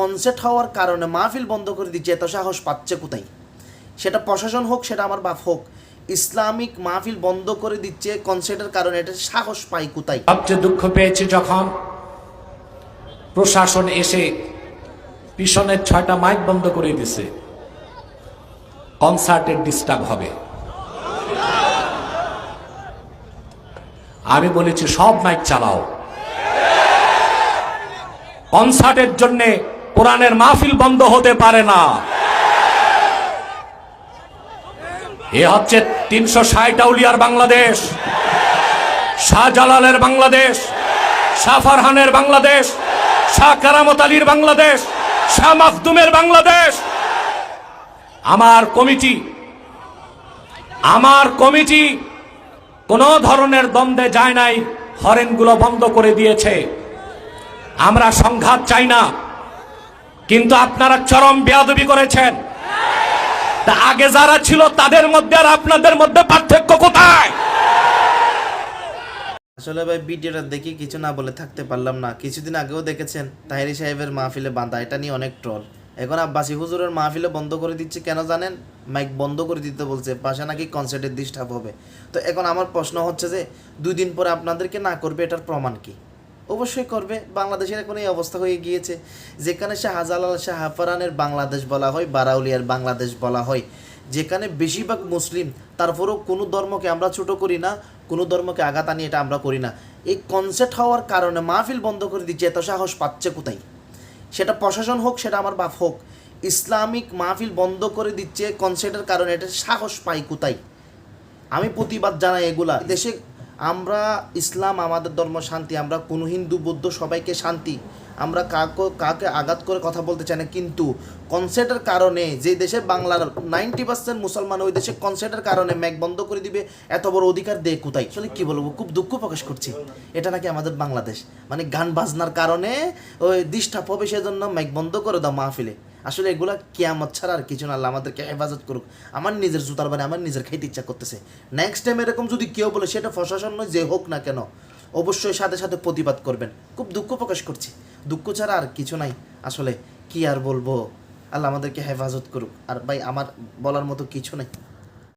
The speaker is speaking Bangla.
কনসেপ্ট হওয়ার কারণে মাহফিল বন্ধ করে দিচ্ছে, এত সাহস পাচ্ছে কোথায়? সেটা প্রশাসন হোক, সেটা আমার বাপ হোক, ইসলামিক মাহফিল বন্ধ করে দিচ্ছে কনসেপ্টের কারণে এটা সাহস পাই কোথায়? সবচেয়ে দুঃখ পেয়েছে যখন প্রশাসন এসে পিছনের ছয়টা মাইক বন্ধ করে দিছে। কনসার্টের ডিস্টার্ব হবে। আমি বলেছি, সব মাইক চালাও। কনসার্টের জন্য কোরআনের মাহফিল বন্ধ হতে পারে না। এ হচ্ছে তিনশো ষাট আউলিয়ার বাংলাদেশ, শাহজালালের বাংলাদেশ শাহ ফারহানের বাংলাদেশ, শাহ কারামত আলীর বাংলাদেশ, শাহ মাখদুমের বাংলাদেশ। আমার কমিটি আমার কমিটি কোন ধরনের দ্বন্দ্বে যায় নাই, হরেনগুলো বন্ধ করে দিয়েছে। আমরা সংঘাত চাই না। কিন্তু আপনারা চরম বেয়াদবি করেছেন। তা আগে যারা ছিল, তাদের মধ্যে আর আপনাদের মধ্যে পার্থক্য কোথায়? আসলে ভাই, ভিডিওটা দেখে কিছু না বলে থাকতে পারলাম না। কিছুদিন আগেও দেখেছেন, তাহেরি সাহেবের মাহফিলে বাঁধা, এটা নিয়ে অনেক ট্রল এখন আব্বাসি হুজুরের মাহফিলে বন্ধ করে দিচ্ছে কেন জানেন? মাইক বন্ধ করে দিতে বলছে, পাশে নাকি কনসার্টের ডিস্টার্ব হবে। তো এখন আমার প্রশ্ন হচ্ছে যে, দুই দিন পরে আপনাদেরকে না করবে, এটার প্রমাণ কি? অবশ্যই করবে। বাংলাদেশের এখন এই অবস্থা হয়ে গিয়েছে, যেখানে শাহজালাল শাহফারানের বাংলাদেশ বলা হয়, বারাউলিয়ার বাংলাদেশ বলা হয়। যেখানে বেশিরভাগ মুসলিম, তারপরেও কোনো ধর্মকে আমরা ছোট করি না, কোনো ধর্মকে আঘাত আনি এটা আমরা করি না। এই কনসেপ্ট হওয়ার কারণে মাহফিল বন্ধ করে দিচ্ছে, এত সাহস পাচ্ছে কোথায়? সেটা প্রশাসন হোক, সেটা আমার বাপ হোক, ইসলামিক মাহফিল বন্ধ করে দিচ্ছে কনসেপ্টের কারণে, এটা সাহস পাই কোথায়? আমি প্রতিবাদ জানাই এগুলা। দেশে আমরা ইসলাম আমাদের ধর্ম শান্তি আমরা কোনো হিন্দু বৌদ্ধ সবাইকে শান্তি। আমরা কাকে কাকে আঘাত করে কথা বলতে চাই না, কিন্তু কনসেপ্টের কারণে যে দেশে বাংলার নাইনটি পার্সেন্ট মুসলমান ওই দেশে কনসেপ্টের কারণে ম্যাক বন্ধ করে দিবে, এত বড় অধিকার দেয় কোথায়? আসলে কি বলব, খুব দুঃখ প্রকাশ করছি। এটা নাকি আমাদের বাংলাদেশ। মানে গান বাজনার কারণে ওই ডিস্টার্ব হবে সেজন্য ম্যাক বন্ধ করে দাও মাহফিলে। আসলে এগুলা কেয়ামত ছাড়া আর কিছু না আমাদেরকে হেফাজত করুক। আমার নিজের জুতার বারে আমার নিজের খাইতে ইচ্ছা করতেছে। নেক্সট টাইম এরকম যদি কেউ বলে, সেটা প্রশাসন নয়, যে হোক না কেন, অবশ্যই সাথে সাথে প্রতিবাদ করবেন। খুব দুঃখ প্রকাশ করছি। দুঃখ ছাড়া আর কিছু নাই। আসলে কি আর বলব? আল্লাহ আমাদেরকে হেফাজত করুক। আর ভাই, আমার বলার মতো কিছু নাই।